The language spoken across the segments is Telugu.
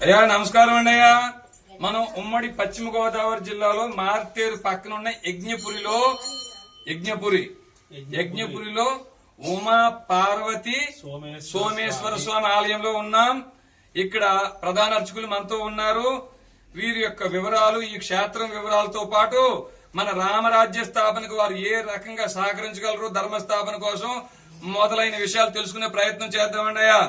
అయ్యా నమస్కారం అండి అయ్యా. మనం ఉమ్మడి పశ్చిమ గోదావరి జిల్లాలో మార్టేరు పక్కన ఉన్న యజ్ఞపురిలో యజ్ఞపురి యజ్ఞపురిలో ఉమా పార్వతి సోమేశ్వర స్వామి. ఆలయంలో ఉన్నాం. ఇక్కడ ప్రధాన అర్చకులు మనతో ఉన్నారు. వీరి యొక్క వివరాలు ఈ క్షేత్రం వివరాలతో పాటు మన రామరాజ్య స్థాపనకు వారు ఏ రకంగా సహకరించగలరు ధర్మ స్థాపన కోసం మొదలైన విషయాలు తెలుసుకునే ప్రయత్నం చేద్దామండి అయ్యా.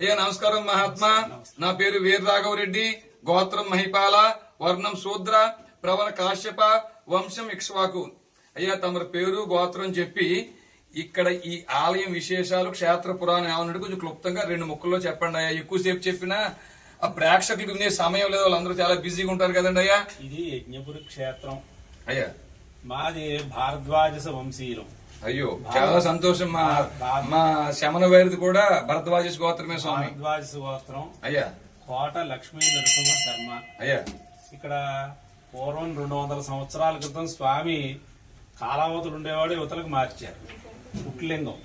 అయ్యా నమస్కారం మహాత్మా. నా పేరు వీర రాఘవరెడ్డి గోత్రం మహిపాల. వర్ణం శూద్ర. ప్రవర కాశ్యప. వంశం ఇక్ష్వాకు. అయ్యా తమరి పేరు గోత్రం చెప్పి ఇక్కడ ఈ ఆలయం విశేషాలు క్షేత్ర పురాణం ఏమన్నాడు కొంచెం క్లుప్తంగా రెండు ముక్కల్లో చెప్పండి అయ్యా. ఎక్కువసేపు చెప్పినా ఆ ప్రేక్షకులకు వినే సమయం లేదు. వాళ్ళందరూ చాలా బిజీగా ఉంటారు కదండి అయ్యా. ఇది యజ్ఞపురి క్షేత్రం. అయ్యా. మాది భారద్వాజస వంశీయులం. అయ్యో చాలా సంతోషం మా మా శమన వైరుది కూడా భరద్వాజ గోత్రమే స్వామి. భారద్వాజస గోత్రం అయ్యా. కోట లక్ష్మీ నరసింహ శర్మ. అయ్యా. ఇక్కడ పూర్వం రెండు వందల సంవత్సరాల క్రితం స్వామి కాలావతులు ఉండేవాడు యువతలకు మార్చారు. పుట్లింగం.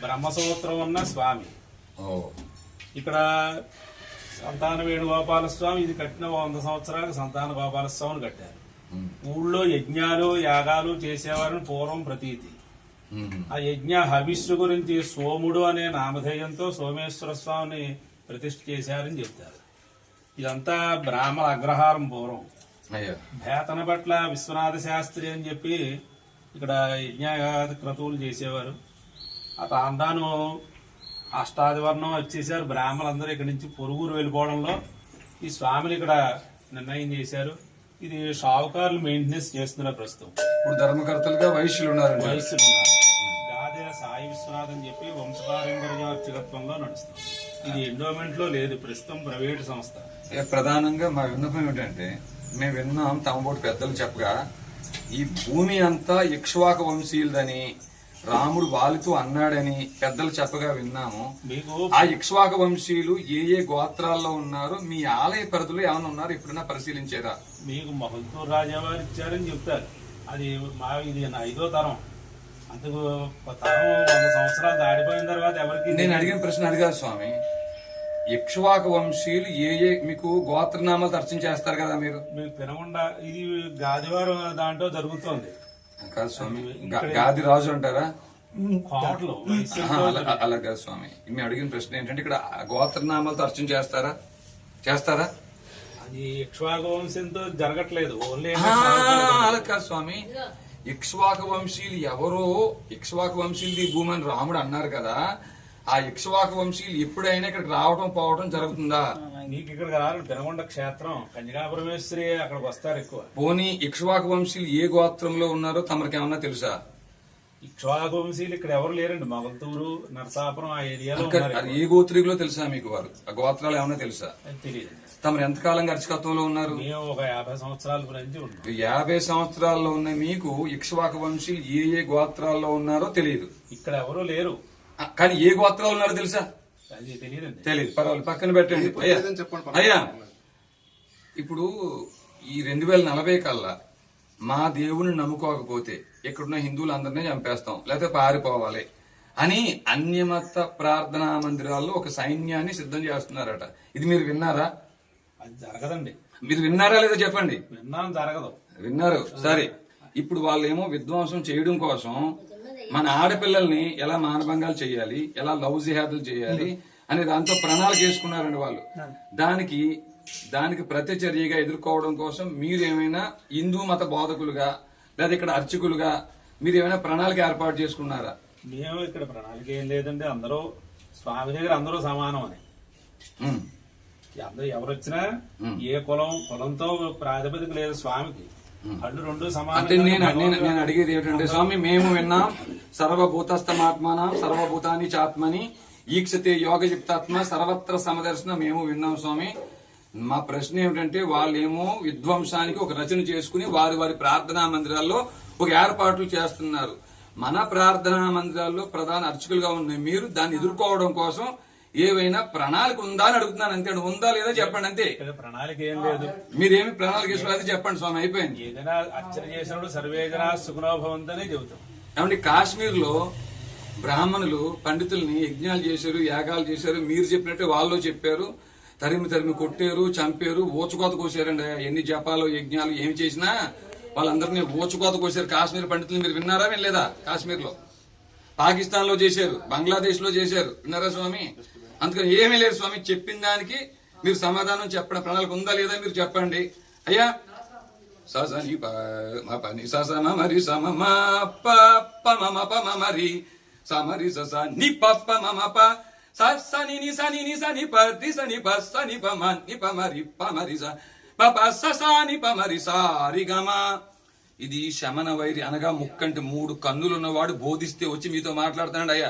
బ్రహ్మసూత్రం ఉన్న స్వామి. ఇక్కడ సంతాన వేణుగోపాల స్వామి ఇది కట్టిన వంద సంవత్సరాలకు సంతాన గోపాల స్వామిని కట్టారు. ఊళ్ళో యజ్ఞాలు యాగాలు చేసేవారని పూర్వం ప్రతీతి. ఆ యజ్ఞ హవిస్సు గురించి సోముడు అనే నామధేయంతో సోమేశ్వర స్వామిని ప్రతిష్ఠ చేశారని చెప్తారు. ఇదంతా బ్రాహ్మణ అగ్రహారం పూర్వం. అయ్యా. భేతన పట్ల విశ్వనాథ శాస్త్రి అని చెప్పి ఇక్కడ యజ్ఞాది క్రతువులు చేసేవారు. ఆ తాండాను అష్టాదివర్ణం వచ్చేసారు. బ్రాహ్మణులందరూ ఇక్కడి నుంచి పొరుగురు వెళ్ళిపోవడంలో ఈ స్వామిని ఇక్కడ నిర్ణయం చేశారు. ఇది షావుకారులు మెయింటెనెన్స్ చేస్తున్నారు ప్రస్తుతం. ఇప్పుడు ధర్మకర్తలుగా వయస్సులు ఉన్నారు. గాదెల సాయి విశ్వనాథ్ అని చెప్పి వంశపారంపర్య అర్చకత్వంలో నడుస్తుంది ఇది ఎండోమెంట్లో లేదు ప్రస్తుతం ప్రైవేట్ సంస్థ. ప్రధానంగా మా విన్నపం ఏమిటంటే మేము విన్నాం తమబోటి పెద్దలు చెప్పగా ఈ భూమి అంతా ఇక్ష్వాక వంశీయులదని రాముడు వాలితో అన్నాడని పెద్దలు చెప్పగా విన్నాము. మీకు ఆ ఇక్ష్వాక వంశీయులు ఏ ఏ గోత్రాల్లో ఉన్నారు మీ ఆలయ పరిధిలో ఏమైనా ఉన్నారు ఎప్పుడైనా పరిశీలించారా? మీకు మహల్తూర్ రాజావారు ఇచ్చారని చెప్తారు. అది మా ఇది ఐదో తరం. అందుకు వంద సంవత్సరాలు దాటిపోయిన తర్వాత ఎవరికి నేను అడిగిన ప్రశ్న అడిగారు స్వామి. ఇక్ష్వాక వంశీయులు ఏ ఏ మీకు గోత్రనామాలు దర్శనం చేస్తారు కదా మీరు? మీకు తినకుండా ఇది గాదివారం దాంట్లో జరుగుతోంది. కాదు స్వామి. గా- గాది రాజు అంటారా కోటలు వయస్సులో ఆహా, అలా అలా కాదు స్వామి. మేము అడిగిన ప్రశ్న ఏంటంటే ఇక్కడ గోత్రనామాలతో అర్చన చేస్తారా? చేస్తారా? అది ఇక్ష్వాకు వంశంతో జరగట్లేదు. ఓన్లీ అలా కాదు స్వామి. ఇక్ష్వాక వంశీయులు ఎవరో ఇక్ష్వాక వంశీయులు ఈ భూమి అని రాముడు అన్నారు కదా ఆ ఇక్ష్వాక వంశీయులు ఎప్పుడైనా ఇక్కడికి రావడం పోవడం జరుగుతుందా? మీకు ఇక్కడికి రారు తినకొండ క్షేత్రం కన్యకాపరమేశ్వరి అక్కడికి వస్తారు ఎక్కువ. పోనీ ఇక్ష్వాక వంశీయులు ఏ గోత్రంలో ఉన్నారో తమరికి ఏమన్నా తెలుసా? ఇక్కడ ఎవరు లేరండి? మొగల్తూరు నరసాపురం ఆ ఏరియాలో ఏ గోత్రికులో తెలుసా మీకు వారు? ఆ గోత్రాలు ఏమన్నా తెలుసా? తెలియదు తమరు ఎంతకాలంగా అర్చకత్వంలో ఉన్నారు? మేము ఒక యాభై సంవత్సరాల గురించి ఉన్నాం. యాభై సంవత్సరాల్లో ఉన్న మీకు ఇక్ష్వాక వంశీయులు ఏ ఏ గోత్రాల్లో ఉన్నారో తెలియదు ఇక్కడ ఎవరు లేరు. కానీ ఏ గోత్రాలు ఉన్నారో తెలుసా? తెలియదు పర్వాలేదు పక్కన పెట్టండి. అయ్యా. అయ్యా. ఇప్పుడు ఈ రెండు వేల నలభై కల్లా మా దేవుని నమ్ముకోకపోతే ఇక్కడున్న హిందువులందరినీ చంపేస్తాం లేకపోతే పారిపోవాలి అని అన్యమత ప్రార్థనా మందిరాల్లో ఒక సైన్యాన్ని సిద్ధం చేస్తున్నారట. ఇది మీరు విన్నారా? అది జరగదండి. మీరు విన్నారా లేదా చెప్పండి? విన్నాం జరగదు. విన్నారు. సరే. ఇప్పుడు వాళ్ళేమో విధ్వంసం చేయడం కోసం మన ఆడపిల్లల్ని ఎలా మానభంగాలు చేయాలి ఎలా లవ్ జిహాదులు చేయాలి అనే దాంతో ప్రణాళిక చేసుకున్నారండి వాళ్ళు. దానికి దానికి ప్రతిచర్యగా ఎదుర్కోవడం కోసం మీరేమైనా హిందూ మత బోధకులుగా లేదా ఇక్కడ అర్చకులుగా మీరు ఏమైనా ప్రణాళిక ఏర్పాటు చేసుకున్నారా? మేము ఇక్కడ ప్రణాళిక ఏం లేదండి. అందరూ స్వామి దగ్గర అందరూ సమానం అని. అందరూ ఎవరు వచ్చినా ఏ కులం కులంతో ప్రాతిపదిక లేదు స్వామికి. కళ్ళు రెండు అంటే సమానం నేను నేను నేను అడిగేది ఏమిటంటే స్వామి మేము విన్నాం సర్వభూతస్థమాత్మానం సర్వభూతాని చాత్మని ఈక్షతే యోగయుక్తాత్మ సర్వత్ర సమదర్శన మేము విన్నాం స్వామి. మా ప్రశ్న ఏమిటంటే వాళ్ళేమో విధ్వంసానికి ఒక రచన చేసుకుని వారి వారి ప్రార్థనా మందిరాల్లో ఒక ఏర్పాట్లు చేస్తున్నారు. మన ప్రార్థనా మందిరాల్లో ప్రధాన అర్చకులుగా ఉన్న మీరు దాన్ని ఎదుర్కోవడం కోసం ఏవైనా ప్రణాళిక ఉందా అని అడుగుతున్నాను అంతే ఉందా లేదా చెప్పండి అంతే. ప్రణాళిక ఏం లేదు. మీరేమి ప్రణాళిక వేసుకోలేదు చెప్పండి స్వామి అయిపోయింది. ఏదైనా అర్చన చేసినప్పుడు సర్వేజన చెబుతాం. ఏమంటే కాశ్మీర్లో బ్రాహ్మణులు పండితుల్ని యజ్ఞాలు చేశారు యాగాలు చేశారు మీరు చెప్పినట్టు వాళ్ళు చెప్పారు. తరిమి తరిమి కొట్టారు చంపారు ఊచకోత కోసారండి. ఎన్ని జపాలు యజ్ఞాలు ఏమి చేసినా వాళ్ళందరినీ ఊచకోత కోసారు. కాశ్మీర్ పండితులు మీరు విన్నారా వినలేదా? కాశ్మీర్లో పాకిస్తాన్లో చేశారు బంగ్లాదేశ్లో చేశారు. విన్నారా స్వామి? అందుకని ఏమీ లేదు స్వామి చెప్పిన దానికి మీరు సమాధానం చెప్పడం ప్రణాళిక ఉందా లేదా మీరు చెప్పండి. అయ్యా సని ప మ ప మరి సమ మ మ ప ప ప మరి స మరి స స ని ప ప ప. సని ని ని ని సని ప ని ప ని ప మ ని ప మరి ప మరి స ప ప స స ని ప మరి స ఇది శమన వైరి అనగా ముక్కంటి మూడు కన్నులున్నవాడు బోధిస్తే వచ్చి మీతో మాట్లాడుతున్నాడు అయ్యా.